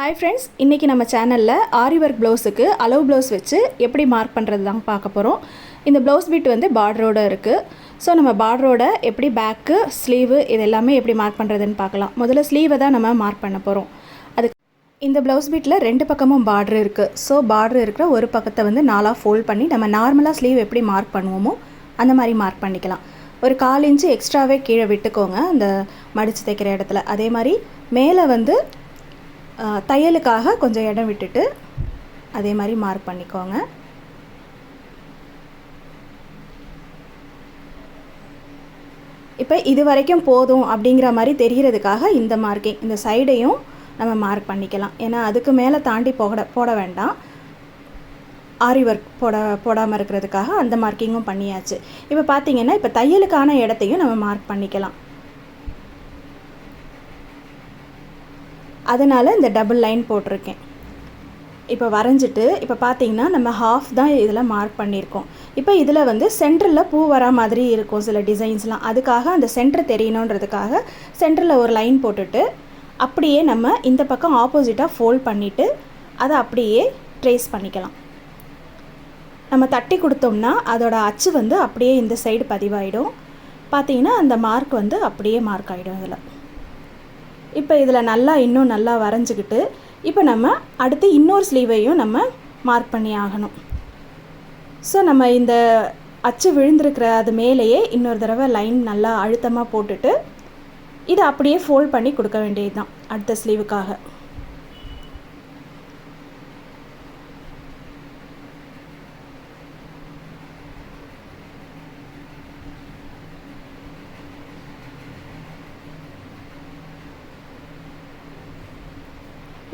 Hi friends இன்றைக்கி நம்ம சேனலில் ஆரி ஒர்க் ப்ளவுஸுக்கு அளவு ப்ளவுஸ் வச்சு எப்படி மார்க் பண்ணுறது தான் பார்க்க போகிறோம் இந்த ப்ளவுஸ் பீட் வந்து பார்டரோடு இருக்குது ஸோ நம்ம பார்டரோட எப்படி பேக்கு ஸ்லீவு இது எல்லாமே எப்படி மார்க் பண்ணுறதுன்னு பார்க்கலாம். முதல்ல ஸ்லீவை தான் நம்ம மார்க் பண்ண போகிறோம் அதுக்கு இந்த ப்ளவுஸ் பீட்டில் ரெண்டு பக்கமும் பார்டர் இருக்குது ஸோ பார்டர் இருக்கிற ஒரு பக்கத்தை வந்து நாலாக ஃபோல்ட் பண்ணி நம்ம நார்மலாக ஸ்லீவ் எப்படி மார்க் பண்ணுவோமோ அந்த மாதிரி மார்க் பண்ணிக்கலாம். ஒரு கால் இன்ச்சு எக்ஸ்ட்ராவே கீழே விட்டுக்கோங்க. அந்த மடித்து தைக்கிற இடத்துல. அதே மாதிரி மேலே வந்து தையலுக்காக கொஞ்சம் இடம் விட்டுட்டு அதே மாதிரி மார்க் பண்ணிக்கோங்க. இப்போ இது வரைக்கும் போதும் அப்படிங்கிற மாதிரி தெரிகிறதுக்காக இந்த மார்க்கிங் இந்த சைடையும் நம்ம மார்க் பண்ணிக்கலாம். ஏன்னா அதுக்கு மேலே தாண்டி போட போட வேண்டாம். ஆரி ஒர்க் போட போடாமல் இருக்கிறதுக்காக அந்த மார்க்கிங்கும் பண்ணியாச்சு. இப்போ பார்த்தீங்கன்னா இப்போ தையலுக்கான இடத்தையும் நம்ம மார்க் பண்ணிக்கலாம். அதனால் இந்த டபுள் லைன் போட்டிருக்கேன். இப்போ வரைஞ்சிட்டு இப்போ பார்த்தீங்கன்னா நம்ம ஹாஃப் தான் இதில் மார்க் பண்ணியிருக்கோம். இப்போ இதில் வந்து சென்டரில் பூ வரா மாதிரி இருக்கும் சில டிசைன்ஸ்லாம் அதுக்காக அந்த சென்டர் தெரியணுன்றதுக்காக சென்டரில் ஒரு லைன் போட்டுட்டு அப்படியே நம்ம இந்த பக்கம் ஆப்போசிட்டாக ஃபோல்ட் பண்ணிவிட்டு அதை அப்படியே ட்ரேஸ் பண்ணிக்கலாம். நம்ம தட்டி கொடுத்தோம்னா அதோடய அச்சு வந்து அப்படியே இந்த சைடு பதிவாயிடும். பார்த்தீங்கன்னா அந்த மார்க் வந்து அப்படியே மார்க் ஆகிடும் இதில் இப்போ இதில் நல்லா இன்னும் நல்லா வரைஞ்சிக்கிட்டு இப்போ நம்ம அடுத்து இன்னொரு ஸ்லீவையும் நம்ம மார்க் பண்ணி ஆகணும். ஸோ நம்ம இந்த அச்சு விழுந்திருக்கிற அது மேலேயே இன்னொரு தடவை லைன் நல்லா அழுத்தமாக போட்டுட்டு இதை அப்படியே ஃபோல்ட் பண்ணி கொடுக்க வேண்டியது தான் அடுத்த ஸ்லீவுக்காக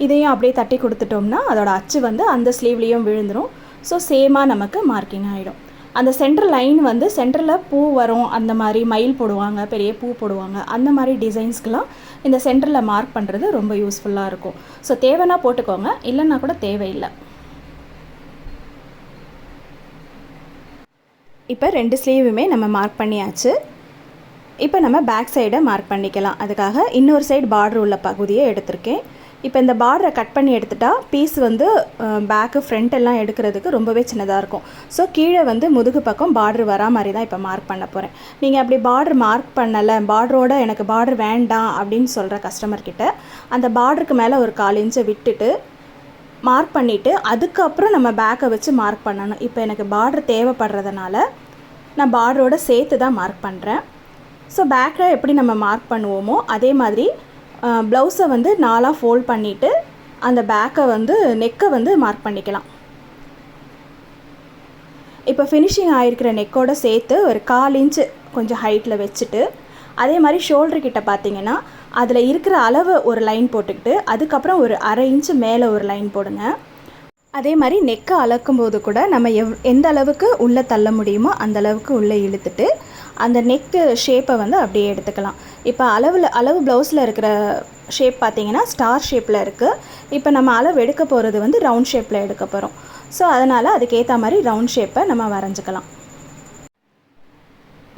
இதையும் அப்படியே தட்டி கொடுத்துட்டோம்னா அதோட அச்சு வந்து அந்த ஸ்லீவ்லேயும் விழுந்துடும் ஸோ சேமாக நமக்கு மார்க்கிங் ஆகிடும் அந்த சென்டர் லைன் வந்து சென்டரில் பூ வரும் அந்த மாதிரி மயில் போடுவாங்க பெரிய பூ போடுவாங்க அந்த மாதிரி டிசைன்ஸ்க்கெலாம் இந்த சென்டரில் மார்க் பண்ணுறது ரொம்ப யூஸ்ஃபுல்லாக இருக்கும். ஸோ தேவைன்னா போட்டுக்கோங்க இல்லைன்னா கூட தேவையில்லை. இப்போ ரெண்டு ஸ்லீவுமே நம்ம மார்க் பண்ணியாச்சு. இப்போ நம்ம பேக் சைடை மார்க் பண்ணிக்கலாம். அதுக்காக இன்னொரு சைடு பார்டர் உள்ள பகுதியை எடுத்திருக்கேன். இப்போ இந்த பார்டரை கட் பண்ணி எடுத்துட்டால் பீஸ் வந்து பேக்கு ஃப்ரண்ட் எல்லாம் எடுக்கிறதுக்கு ரொம்பவே சின்னதாக இருக்கும். ஸோ கீழே வந்து முதுகு பக்கம் பார்டர் வரா மாதிரி தான் இப்போ மார்க் பண்ண போகிறேன் நீங்கள் அப்படி பார்டர் மார்க் பண்ணலை பார்டரோட எனக்கு பார்டர் வேண்டாம் அப்படின்னு சொல்கிற கஸ்டமர் கிட்ட அந்த பார்டருக்கு மேலே ஒரு கால் இன்ச்சை விட்டுட்டு மார்க் பண்ணிவிட்டு அதுக்கப்புறம் நம்ம பேக்கை வச்சு மார்க் பண்ணணும். இப்போ எனக்கு பார்டர் தேவைப்படுறதுனால நான் பார்டரோட சேர்த்து தான் மார்க் பண்ணுறேன் ஸோ பேக்கில் எப்படி நம்ம மார்க் பண்ணுவோமோ அதே மாதிரி ப்ளவுஸை வந்து நாலாக ஃபோல்ட் பண்ணிவிட்டு அந்த பேக்கை வந்து நெக்கை வந்து மார்க் பண்ணிக்கலாம். இப்போ ஃபினிஷிங் ஆகிருக்கிற நெக்கோடு சேர்த்து ஒரு கால் இன்ச்சு கொஞ்சம் ஹைட்டில் வச்சுட்டு அதே மாதிரி ஷோல்டர் கிட்ட பார்த்தீங்கன்னா அதில் இருக்கிற அளவு ஒரு லைன் போட்டுக்கிட்டு அதுக்கப்புறம் ஒரு அரை இன்ச்சு மேலே ஒரு லைன் போடுங்க. அதே மாதிரி நெக்கை அளக்கும்போது கூட நம்ம எவ் எந்த அளவுக்கு உள்ளே தள்ள முடியுமோ அந்த அளவுக்கு உள்ளே இழுத்துட்டு அந்த நெக்கு ஷேப்பை வந்து அப்படியே எடுத்துக்கலாம். இப்போ அளவில் அளவு ப்ளவுஸில் இருக்கிற ஷேப் பார்த்தீங்கன்னா ஸ்டார் ஷேப்பில் இருக்குது இப்போ நம்ம அளவு எடுக்க போகிறது வந்து ரவுண்ட் ஷேப்பில் எடுக்க போகிறோம் ஸோ அதனால் அதுக்கேற்ற மாதிரி ரவுண்ட் ஷேப்பை நம்ம வரைஞ்சிக்கலாம்.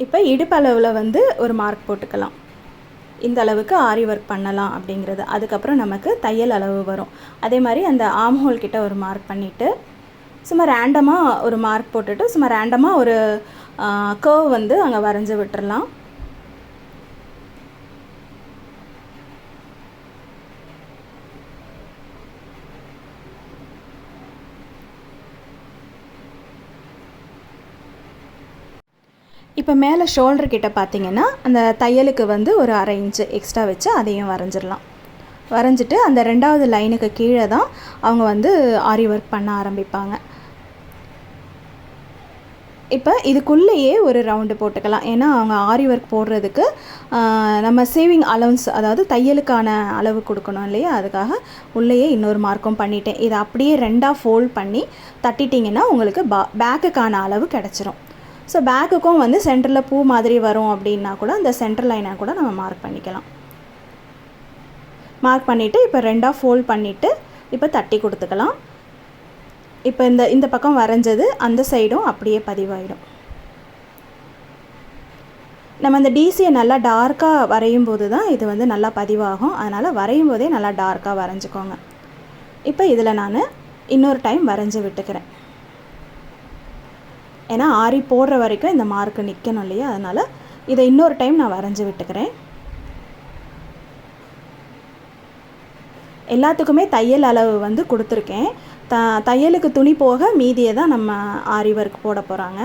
இப்போ இடுப்பளவில் வந்து ஒரு மார்க் போட்டுக்கலாம். இந்த அளவுக்கு ஆரி ஒர்க் பண்ணலாம் அப்படிங்கிறது. அதுக்கப்புறம் நமக்கு தையல் அளவு வரும். அதே மாதிரி அந்த ஆம் ஹோல் கிட்ட ஒரு மார்க் பண்ணிவிட்டு சும்மா ரேண்டமாக ஒரு மார்க் போட்டுட்டு சும்மா ரேண்டமாக ஒரு கர்வ் வந்து அங்கே வரைஞ்சி விட்டுறலாம். இப்போ மேலே ஷோல்டர் கிட்ட பார்த்தீங்கன்னா அந்த தையலுக்கு வந்து ஒரு அரை இன்ச்சு எக்ஸ்ட்ரா வச்சு அதையும் வரைஞ்சிடலாம். வரைஞ்சிட்டு அந்த ரெண்டாவது லைனுக்கு கீழே தான் அவங்க வந்து ஆரி ஒர்க் பண்ண ஆரம்பிப்பாங்க. இப்போ இதுக்குள்ளேயே ஒரு ரவுண்டு போட்டுக்கலாம். ஏன்னா அவங்க ஆரி ஒர்க் போடுறதுக்கு நம்ம சேவிங் அலவன்ஸ் அதாவது தையலுக்கான அளவு கொடுக்கணும் இல்லையா? அதுக்காக உள்ளேயே இன்னொரு மார்க்கும் பண்ணிட்டேன். இதை அப்படியே ரெண்டாக ஃபோல்ட் பண்ணி தட்டிட்டிங்கன்னா உங்களுக்கு பா பேக்குக்கான அளவு கிடச்சிரும். ஸோ பேக்குக்கும் வந்து சென்டரில் பூ மாதிரி வரும் அப்படின்னா கூட அந்த சென்டர் லைனை கூட நம்ம மார்க் பண்ணிக்கலாம். மார்க் பண்ணிவிட்டு இப்போ ரெண்டாக ஃபோல்ட் பண்ணிவிட்டு இப்போ தட்டி கொடுத்துக்கலாம். இப்போ இந்த இந்த பக்கம் வரைஞ்சது அந்த சைடும் அப்படியே பதிவாயிடும். நம்ம இந்த டிசியை நல்லா டார்க்காக வரையும் போது தான் இது வந்து நல்லா பதிவாகும். அதனால் வரையும் போதே நல்லா டார்க்காக வரைஞ்சிக்கோங்க. இப்போ இதில் நான் இன்னொரு டைம் வரைஞ்சி விட்டுக்கிறேன். ஏன்னா ஆரி போடுற வரைக்கும் இந்த மார்க்கு நிற்கணும் இல்லையா? அதனால் இதை இன்னொரு டைம் நான் வரைஞ்சி விட்டுக்கிறேன். எல்லாத்துக்குமே தையல் அளவு வந்து கொடுத்துருக்கேன். த தையலுக்கு துணி போக மீதியை தான் நம்ம ஆரி ஒர்க் போட போகிறாங்க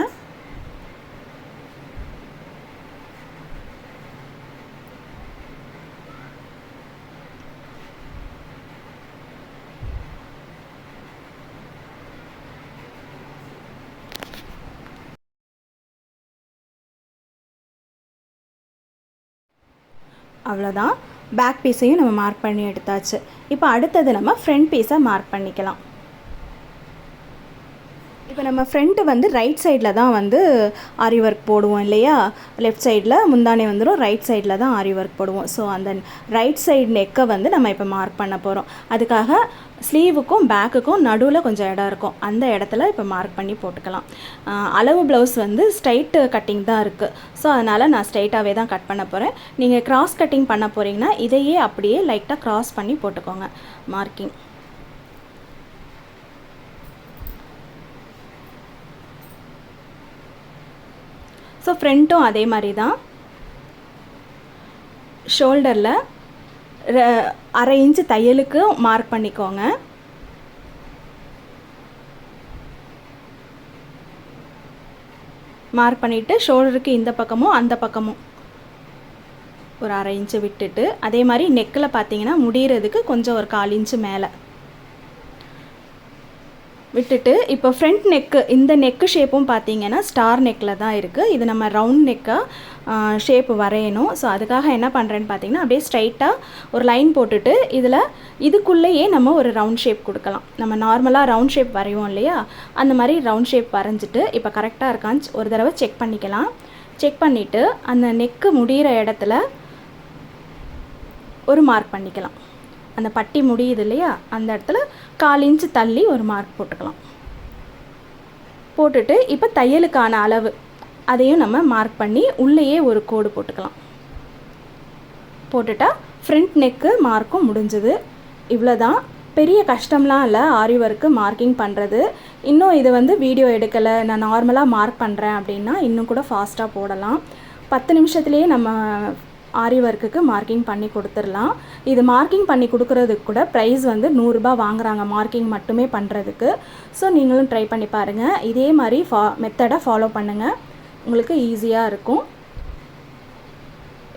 அவ்வளோதான் பேக் பீஸையும் நம்ம மார்க் பண்ணி எடுத்தாச்சு. இப்போ அடுத்தது நம்ம ஃப்ரண்ட் பீஸை மார்க் பண்ணிக்கலாம். இப்போ நம்ம ஃப்ரண்ட்டு வந்து ரைட் சைடில் தான் வந்து ஆரி ஒர்க் போடுவோம் இல்லையா? லெஃப்ட் சைடில் முந்தானே வந்துடும் ரைட் சைடில் தான் ஆரி ஒர்க் போடுவோம். ஸோ அந்த ரைட் சைடு நெக்கை வந்து நம்ம இப்போ மார்க் பண்ண போகிறோம் அதுக்காக ஸ்லீவுக்கும் பேக்குக்கும் நடுவில் கொஞ்சம் இடம் இருக்கும். அந்த இடத்துல இப்போ மார்க் பண்ணி போட்டுக்கலாம். அளவு ப்ளவுஸ் வந்து ஸ்ட்ரைட்டு கட்டிங் தான் இருக்குது ஸோ அதனால் நான் ஸ்ட்ரைட்டாகவே தான் கட் பண்ண போகிறேன் நீங்கள் கிராஸ் கட்டிங் பண்ண போகிறீங்கன்னா இதையே அப்படியே லைட்டாக கிராஸ் பண்ணி போட்டுக்கோங்க. மார்க்கிங் ஸோ ஃப்ரண்ட்டும் அதே மாதிரி தான் ஷோல்டரில் அரை இன்ச்சு தையலுக்கு மார்க் பண்ணிக்கோங்க. மார்க் பண்ணிவிட்டு ஷோல்டருக்கு இந்த பக்கமும் அந்த பக்கமும். ஒரு அரை இன்ச்சு விட்டுட்டு அதே மாதிரி நெக்கில் பார்த்தீங்கன்னா முடிகிறதுக்கு கொஞ்சம் ஒரு கால் இன்ச்சு மேலே. விட்டுட்டு இப்போ ஃப்ரண்ட் நெக்கு இந்த நெக்கு ஷேப்பும் பார்த்தீங்கன்னா ஸ்டார் நெக்கில் தான் இருக்குது இது நம்ம ரவுண்ட் நெக்காக ஷேப் வரையணும். ஸோ அதுக்காக என்ன பண்ணுறேன்னு பார்த்தீங்கன்னா அப்படியே ஸ்ட்ரைட்டாக ஒரு லைன் போட்டுட்டு இதில் இதுக்குள்ளேயே நம்ம ஒரு ரவுண்ட் ஷேப் கொடுக்கலாம். நம்ம நார்மலாக ரவுண்ட் ஷேப் வரைவோம் இல்லையா? அந்த மாதிரி ரவுண்ட் ஷேப் வரைஞ்சிட்டு இப்போ கரெக்டாக இருக்கான்னு ஒரு தடவை செக் பண்ணிக்கலாம். செக் பண்ணிவிட்டு அந்த நெக்கு முடிகிற இடத்துல ஒரு மார்க் பண்ணிக்கலாம். அந்த பட்டி முடியுது இல்லையா? அந்த இடத்துல கால் இன்ச்சு தள்ளி ஒரு மார்க் போட்டுக்கலாம். போட்டுட்டு இப்போ தையலுக்கான அளவு. அதையும் நம்ம மார்க் பண்ணி உள்ளேயே ஒரு கோடு போட்டுக்கலாம். போட்டுட்டா ஃப்ரண்ட் நெக்கு மார்க்கும் முடிஞ்சுது. இவ்வளோ தான் பெரிய கஷ்டம்லாம் இல்லை. ஆரி ஒர்க்கு மார்க்கிங் பண்ணுறது இன்னும் இது வந்து வீடியோ எடுக்கலை. நான் நார்மலாக மார்க் பண்ணுறேன் அப்படின்னா இன்னும் கூட ஃபாஸ்ட்டாக போடலாம். பத்து நிமிஷத்துலேயே நம்ம ஆரி ஒர்க்குக்கு மார்க்கிங் பண்ணி கொடுத்துடலாம். இது மார்க்கிங் பண்ணி கொடுக்குறதுக்கு கூட ப்ரைஸ் வந்து நூறுரூபா வாங்குறாங்க மார்க்கிங் மட்டுமே பண்ணுறதுக்கு ஸோ நீங்களும் ட்ரை பண்ணி பாருங்கள் இதே மாதிரி ஃபா மெத்தடை ஃபாலோ பண்ணுங்கள் உங்களுக்கு ஈஸியாக இருக்கும்.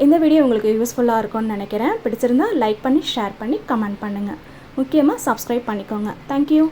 இந்த வீடியோ உங்களுக்கு யூஸ்ஃபுல்லாக இருக்கும்னு நினைக்கிறேன். பிடிச்சிருந்தா லைக் பண்ணி ஷேர் பண்ணி கமெண்ட் பண்ணுங்கள் முக்கியமாக சப்ஸ்கிரைப் பண்ணிக்கோங்க. தேங்க்யூ